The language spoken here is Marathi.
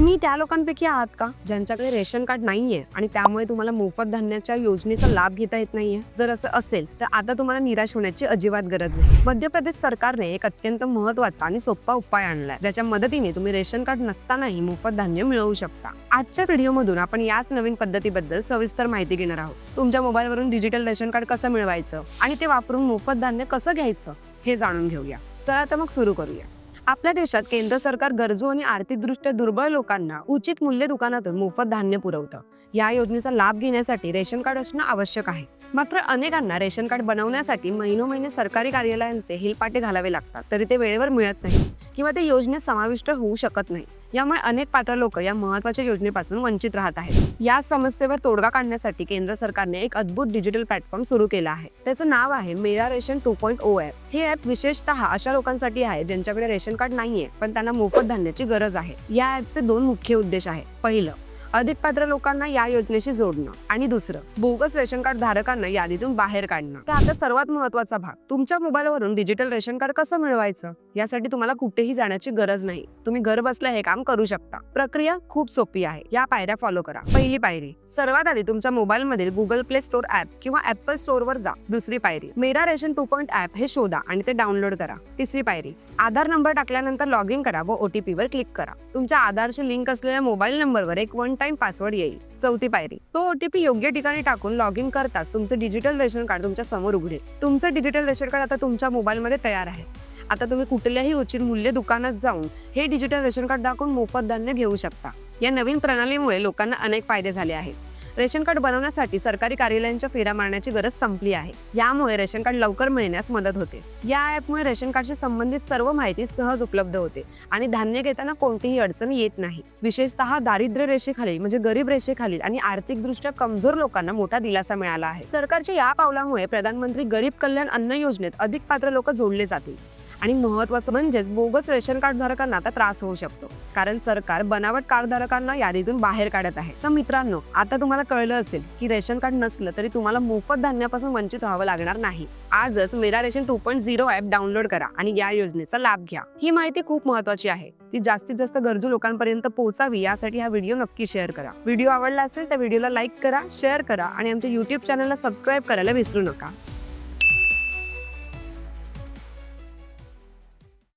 तुम्ही त्या लोकांपैकी आहात का? ज्यांच्याकडे रेशन कार्ड नाहीये आणि त्यामुळे तुम्हाला मोफत धान्याच्या योजनेचा लाभ घेता येत नाहीये? जर असं असेल तर आता तुम्हाला निराश होण्याची अजिबात गरज नाही. मध्य प्रदेश सरकारने एक अत्यंत महत्त्वाचा आणि सोपा उपाय आणलाय ज्याच्या मदतीने तुम्ही रेशन कार्ड नसतानाही मोफत धान्य मिळवू शकता. आजच्या व्हिडिओमधून आपण याच नवीन पद्धतीबद्दल सविस्तर माहिती घेणार आहोत. तुमच्या मोबाईलवरून डिजिटल रेशन कार्ड कसं मिळवायचं आणि ते वापरून मोफत धान्य कसं घ्यायचं हे जाणून घेऊया. चला तर मग सुरू करूया. आपल्या देशात केंद्र सरकार गरजू आणि आर्थिकदृष्ट्या दुर्बळ लोकांना उचित मूल्य दुकानातून मोफत धान्य पुरवतं. या योजनेचा लाभ घेण्यासाठी रेशन कार्ड असणं आवश्यक आहे. मात्र अनेकांना रेशन कार्ड बनवण्यासाठी महिनोमहिने सरकारी कार्यालयांचे हिलपाटे घालावे लागतात तरी ते वेळेवर मिळत नाही किंवा ते योजनेत समाविष्ट होऊ शकत नाही. यामुळे अनेक पात्र लोक या महत्त्वाच्या योजनेपासून वंचित राहत आहेत. या समस्येवर तोडगा काढण्यासाठी केंद्र सरकारने एक अद्भुत डिजिटल प्लॅटफॉर्म सुरू केला आहे. त्याचं नाव आहे Mera ration two point O app हे ॲप विशेषतः अशा लोकांसाठी आहे ज्यांच्याकडे रेशन कार्ड नाहीये पण त्यांना मोफत धान्याची गरज आहे. या ॲपचे दोन मुख्य उद्देश आहे पहिलं अधिक पात्र लोकांना या योजनेशी जोडणं. आणि दुसरं बोगस रेशन कार्ड धारकांना यादीतून बाहेर काढणं. तर आता सर्वात महत्त्वाचा भाग तुमच्या मोबाईलवरून डिजिटल रेशन कार्ड कसं मिळवायचं? यासाठी तुम्हाला कुठेही जाण्याची गरज नाही. तुम्ही घर बसल्या हे काम करू शकता. प्रक्रिया खूप सोपी आहे. या पायऱ्या फॉलो करा. पहिली पायरी सर्वात आधी तुमच्या मोबाईल मधील गुगल प्ले स्टोर ऍप किंवा ऍपल स्टोर वर जा. दुसरी पायरी मेरा रेशन टू पॉईंट ऍप हे शोधा आणि ते डाउनलोड करा. तिसरी पायरी आधार नंबर टाकल्यानंतर लॉग इन करा व ओटीपी वर क्लिक करा. तुमच्या आधारशी लिंक असलेल्या मोबाईल नंबरवर एक वन टाइम पासवर्ड येईल. चौथी पायरी. तो ओटीपी योग्य ठिकाणी टाकून लॉग इन करताच तुमचं डिजिटल रेशन कार्ड तुमच्यासमोर उघडेल. तुमचं डिजिटल रेशन कार्ड आता तुमच्या मोबाईलमध्ये तयार आहे. आता तुम्ही कुठल्याही उचित मूल्य दुकानात जाऊन हे डिजिटल रेशन कार्ड दाखवून मोफत धान्य घेऊ शकता. या नवीन प्रणालीमुळे लोकांना अनेक फायदे झाले आहेत. रेशन कार्ड बनवण्यासाठी सरकारी कार्यालयांच्या फेऱ्या मारण्याची गरज संपली आहे. यामुळे रेशन कार्ड लवकर मिळण्यास मदत होते. या ॲपमुळे रेशन कार्डशी संबंधित सर्व माहिती सहज उपलब्ध होते आणि धान्य घेताना कोणतीही अडचण येत नाही. विशेषतः दारिद्र्य रेषेखालील म्हणजे गरीब रेषेखालील आणि आर्थिकदृष्ट्या कमजोर लोकांना मोठा दिलासा मिळाला आहे. सरकारच्या या पावलामुळे प्रधानमंत्री गरीब कल्याण अन्न योजनेत अधिक पात्र लोक जोडले जातील. आणि महत्त्वाचं म्हणजेच बोगस रेशन कार्डधारकांना आता त्रास होऊ शकतो. कारण सरकार बनावट कार्डधारकांना यादीतून बाहेर काढत आहे. तर मित्रांनो आता तुम्हाला कळलं असेल की रेशन कार्ड नसलं तरी तुम्हाला मोफत धान्यापासून वंचित व्हावं लागणार नाही. आजच Mera ration two point zero app download करा आणि या योजनेचा लाभ घ्या. ही माहिती खूप महत्वाची आहे. ती जास्तीत जास्त गरजू लोकांपर्यंत पोहोचावी यासाठी हा व्हिडिओ नक्की शेअर करा. व्हिडिओ आवडला असेल तर व्हिडिओला लाईक करा शेअर करा आणि आमच्या युट्यूब चॅनलला सबस्क्राईब करायला विसरू नका.